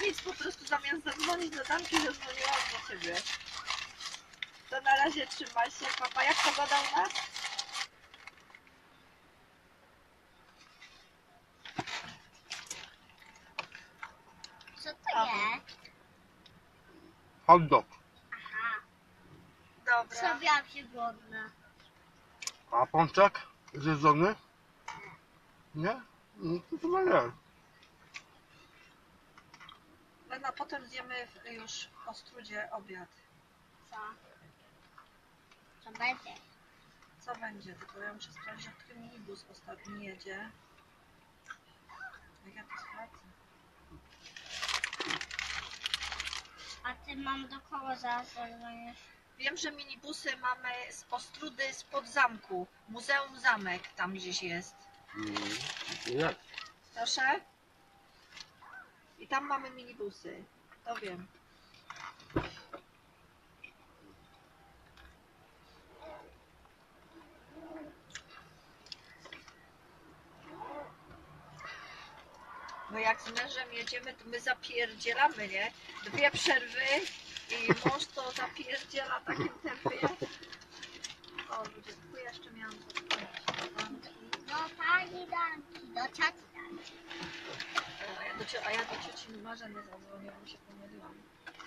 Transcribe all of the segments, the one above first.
Nic, po prostu zamiast zadzwonić do Danki, zadzwoniłam do ciebie. To na razie trzymaj się, papa. Jak pogoda u nas? Co to jest? Hot dog. Aha, Dobra. zrobiłam się głodna. A pączek zjedzony? Nie? No to chyba nie. Lena, potem zjemy już w Ostrudzie obiad. Co? Co będzie? Co będzie? Tylko ja muszę sprawdzić, że który minibus ostatni jedzie. Jak ja to sprawdzę? A ty mam do kogo zaraz zadzwonisz? Wiem, że minibusy mamy z Ostrudy spod zamku. Muzeum Zamek tam gdzieś jest. Mm. Proszę? Tam mamy minibusy. To wiem. No jak z mężem jedziemy, to my zapierdzielamy, nie? Dwie przerwy i mąż to zapierdziela takim tempie. O ludzie, tu jeszcze miałam banki. Do pani Danki, do cioci. A ja do, a cioci Marzeny zadzwoniłam, się pomyliłam.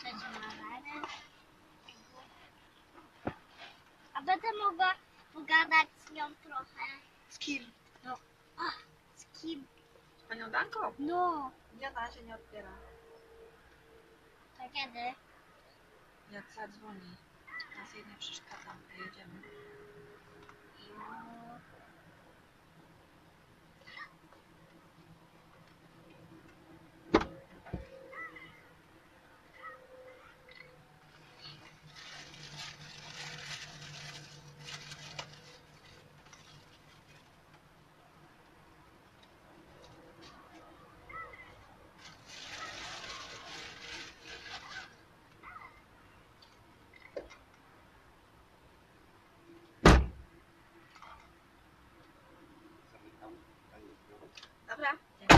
Cioci Marleny. A będę mogła pogadać z nią trochę. Z kim? Z kim? Z panią Danką? No, Nie, na razie nie odbiera. to kiedy? Jak zadzwoni. Nas jej nie przeszkadzam, jedziemy. Mm, 对吧？